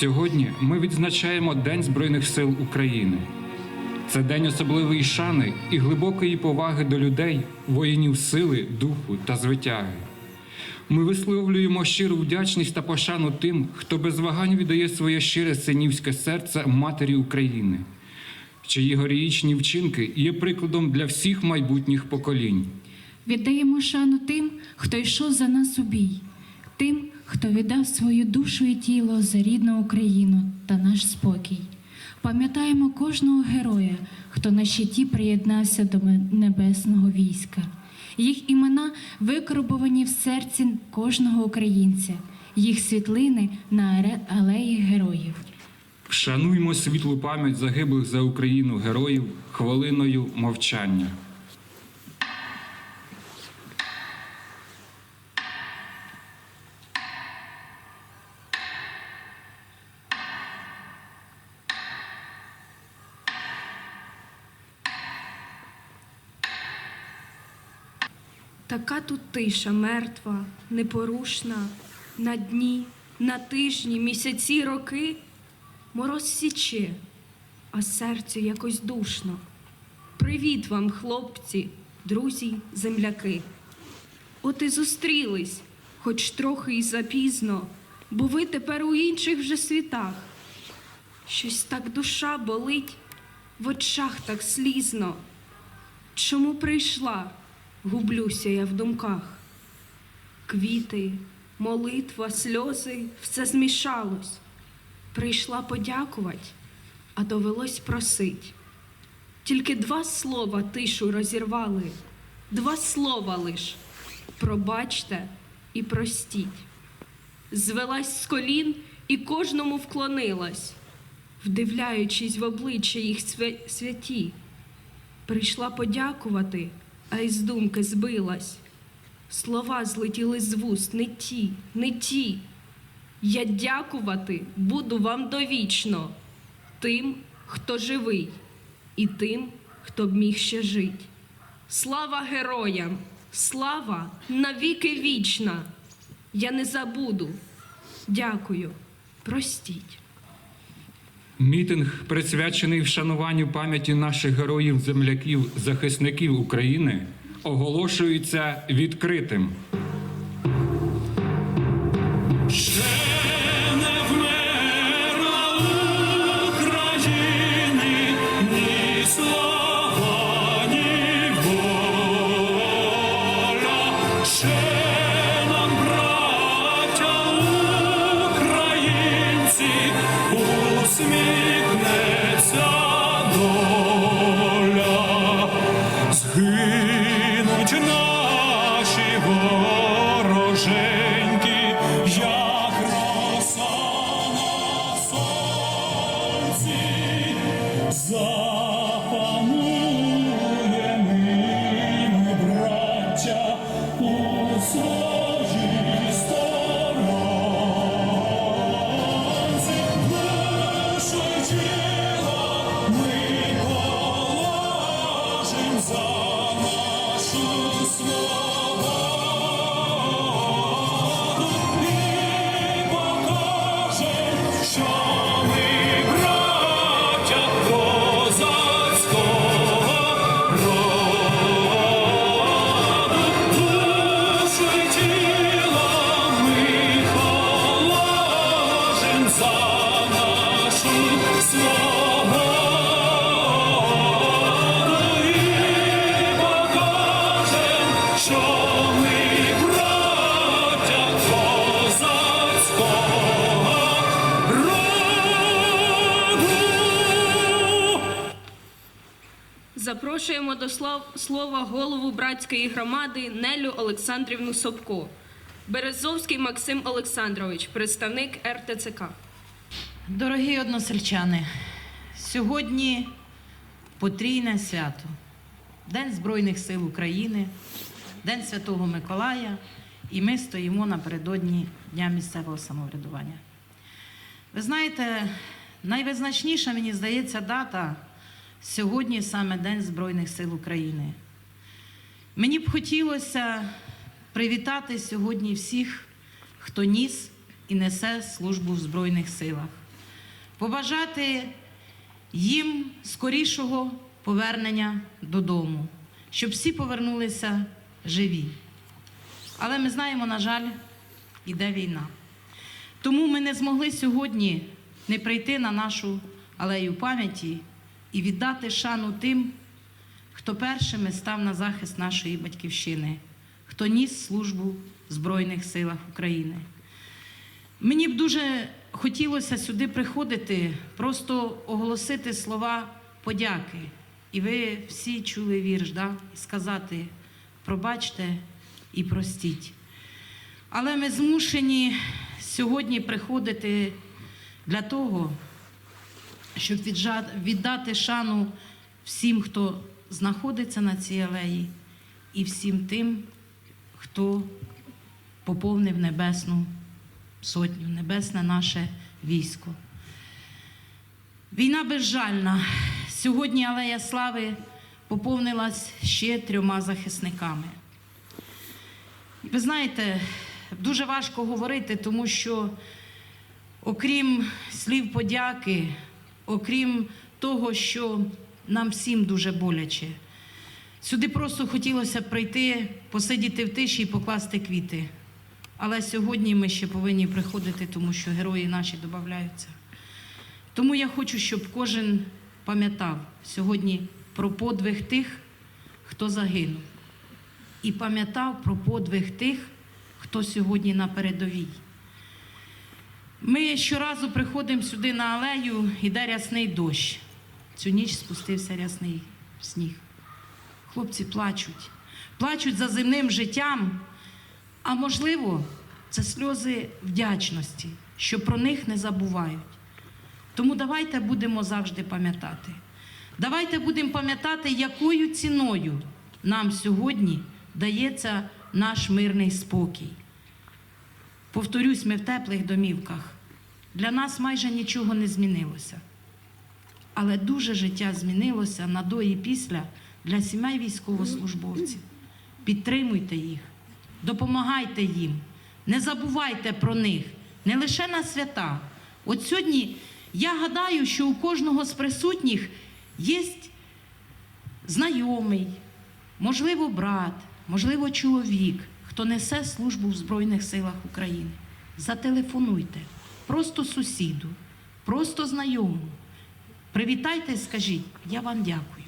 Сьогодні ми відзначаємо День Збройних сил України. Це день особливої шани і глибокої поваги до людей, воїнів сили, духу та звитяги. Ми висловлюємо щиру вдячність та пошану тим, хто без вагань віддає своє щире синівське серце матері України, чиї героїчні вчинки є прикладом для всіх майбутніх поколінь. Віддаємо шану тим, хто йшов за нас у бій, тим, хто віддав свою душу і тіло за рідну Україну та наш спокій. Пам'ятаємо кожного героя, хто на щиті приєднався до небесного війська. Їх імена викорбовані в серці кожного українця, їх світлини на алеї героїв. Вшануймо світлу пам'ять загиблих за Україну героїв хвилиною мовчання. Така тут тиша мертва, непорушна, на дні, на тижні, місяці, роки. Мороз січе, а серцю якось душно. Привіт вам, хлопці, друзі, земляки. От і зустрілись, хоч трохи і запізно, бо ви тепер у інших вже світах. Щось так душа болить, в очах так слізно. Чому прийшла? Гублюся я в думках. Квіти, молитва, сльози, все змішалось. Прийшла подякувати, а довелось просить. Тільки два слова тишу розірвали, два слова лиш пробачте і простіть. Звелась з колін і кожному вклонилась, вдивляючись в обличчя їх святі. Прийшла подякувати, а із думки збилась. Слова злетіли з вуст, не ті, не ті. Я дякувати буду вам довічно, тим, хто живий, і тим, хто б міг ще жить. Слава героям! Слава навіки вічна! Я не забуду. Дякую, простіть. Мітинг, присвячений вшануванню пам'яті наших героїв-земляків, захисників України, оголошується відкритим. Запрошуємо до слова голову братської громади Нелю Олександрівну Собко. Березовський Максим Олександрович, представник РТЦК. Дорогі односельчани, сьогодні потрійне свято. День Збройних сил України, День Святого Миколая, і ми стоїмо напередодні Дня місцевого самоврядування. Ви знаєте, найвизначніша, мені здається, дата сьогодні саме День Збройних сил України. Мені б хотілося привітати сьогодні всіх, хто ніс і несе службу в Збройних силах. Побажати їм скорішого повернення додому, щоб всі повернулися живі. Але ми знаємо, на жаль, іде війна. Тому ми не змогли сьогодні не прийти на нашу алею пам'яті і віддати шану тим, хто першими став на захист нашої батьківщини, хто ніс службу в Збройних силах України. Мені б дуже хотілося сюди приходити, просто оголосити слова подяки. І ви всі чули вірш, да? сказати пробачте і простіть. Але ми змушені сьогодні приходити для того, щоб віддати шану всім, хто знаходиться на цій алеї, і всім тим, хто поповнив небесну сотню, небесне наше військо. Війна безжальна. Сьогодні Алея Слави поповнилась ще трьома захисниками. Ви знаєте, дуже важко говорити, тому що окрім слів подяки, окрім того, що нам всім дуже боляче, сюди просто хотілося прийти, посидіти в тиші і покласти квіти. Але сьогодні ми ще повинні приходити, тому що герої наші додаються. Тому я хочу, щоб кожен пам'ятав сьогодні про подвиг тих, хто загинув, і пам'ятав про подвиг тих, хто сьогодні на передовій. Ми щоразу приходимо сюди на алею, іде рясний дощ. Цю ніч спустився рясний сніг. Хлопці плачуть, плачуть за земним життям, а можливо, це сльози вдячності, що про них не забувають. Тому давайте будемо завжди пам'ятати. Давайте будемо пам'ятати, якою ціною нам сьогодні дається наш мирний спокій. Повторюсь, ми в теплих домівках. Для нас майже нічого не змінилося. Але дуже життя змінилося на до і після для сімей військовослужбовців. Підтримуйте їх, допомагайте їм, не забувайте про них, не лише на свята. От сьогодні я гадаю, що у кожного з присутніх є знайомий, можливо, брат, можливо, чоловік, хто несе службу в Збройних силах України. Зателефонуйте просто сусіду, просто знайомому. Привітайте і скажіть, я вам дякую.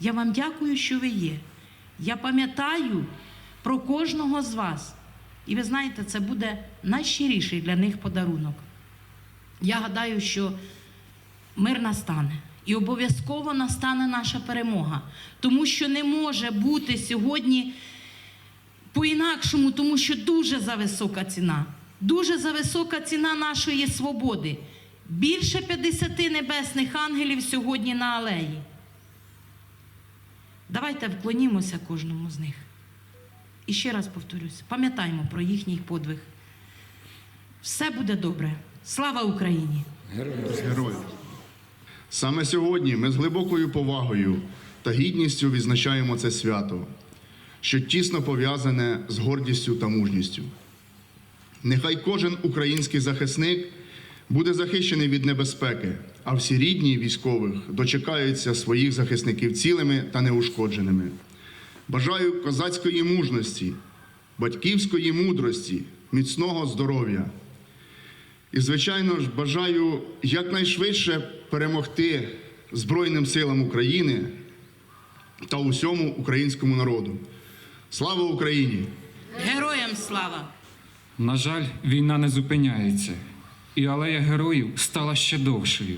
Я вам дякую, що ви є. Я пам'ятаю про кожного з вас. І ви знаєте, це буде найщиріший для них подарунок. Я гадаю, що мир настане. І обов'язково настане наша перемога. Тому що не може бути сьогодні по-інакшому, тому що дуже зависока ціна. Дуже зависока ціна нашої свободи. Більше 50 небесних ангелів сьогодні на алеї. Давайте вклонімося кожному з них. І ще раз повторюсь, пам'ятаймо про їхній подвиг. Все буде добре. Слава Україні! Героїв. Саме сьогодні ми з глибокою повагою та гідністю відзначаємо це свято, що тісно пов'язане з гордістю та мужністю. Нехай кожен український захисник буде захищений від небезпеки, а всі рідні військових дочекаються своїх захисників цілими та неушкодженими. Бажаю козацької мужності, батьківської мудрості, міцного здоров'я. І, звичайно ж, бажаю якнайшвидше перемогти Збройним силам України та усьому українському народу. Слава Україні! Героям слава! На жаль, війна не зупиняється, і алея героїв стала ще довшою.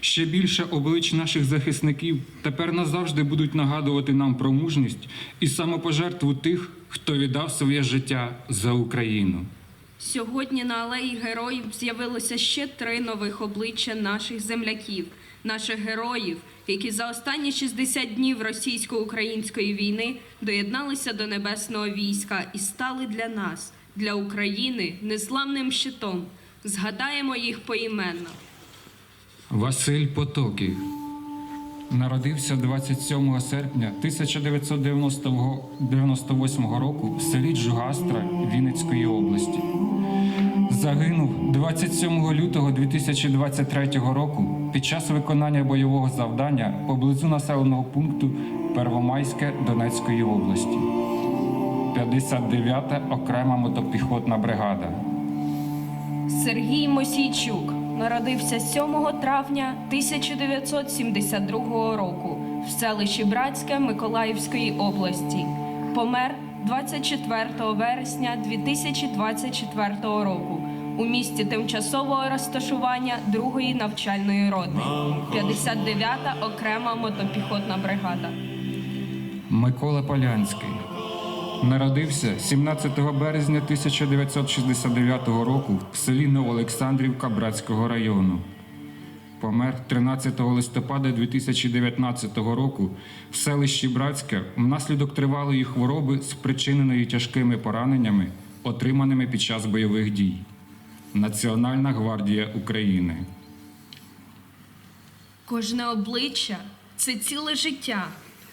Ще більше облич наших захисників тепер назавжди будуть нагадувати нам про мужність і самопожертву тих, хто віддав своє життя за Україну. Сьогодні на алеї героїв з'явилося ще три нових обличчя наших земляків, наших героїв, які за останні 60 днів російсько-української війни доєдналися до небесного війська і стали для нас, для України, незламним щитом. Згадаємо їх поіменно. Василь Потоків народився 27 серпня 1998 року в селі Джугастра Вінницької області. загинув 27 лютого 2023 року під час виконання бойового завдання поблизу населеного пункту Первомайське Донецької області. 59-та окрема мотопіхотна бригада. Сергій Мосійчук народився 7 травня 1972 року в селищі Братське Миколаївської області. Помер 24 вересня 2024 року у місті тимчасового розташування 2-ї навчальної роти, 59-та окрема мотопіхотна бригада. Микола Полянський народився 17 березня 1969 року в селі Новоолександрівка Братського району. Помер 13 листопада 2019 року в селищі Братське внаслідок тривалої хвороби, спричиненої тяжкими пораненнями, отриманими під час бойових дій. Національна гвардія України. Кожне обличчя це ціле життя,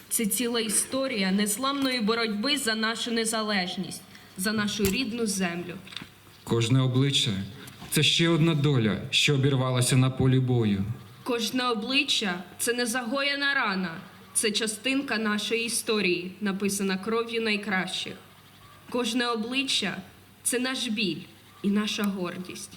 це ціла історія незламної боротьби за нашу незалежність, за нашу рідну землю. Кожне обличчя це ще одна доля, що обірвалася на полі бою. Кожне обличчя це не загоєна рана, це частинка нашої історії, написана кров'ю найкращих. Кожне обличчя це наш біль і наша гордість.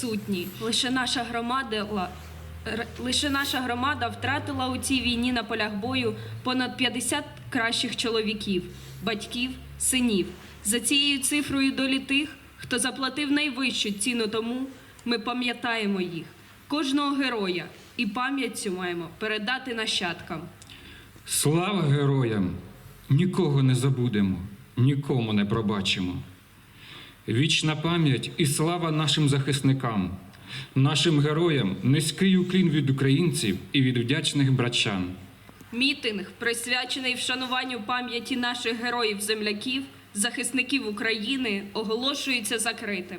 Присутні, лише наша громада лише наша громада втратила у цій війні на полях бою понад 50 кращих чоловіків, батьків, синів. За цією цифрою долі тих, хто заплатив найвищу ціну тому, ми пам'ятаємо їх, кожного героя, і пам'ять цю маємо передати нащадкам. Слава героям! Нікого не забудемо, нікому не пробачимо. Вічна пам'ять і слава нашим захисникам, нашим героям, низький уклін від українців і від вдячних братчан. Мітинг, присвячений вшануванню пам'яті наших героїв-земляків, захисників України, оголошується закритим.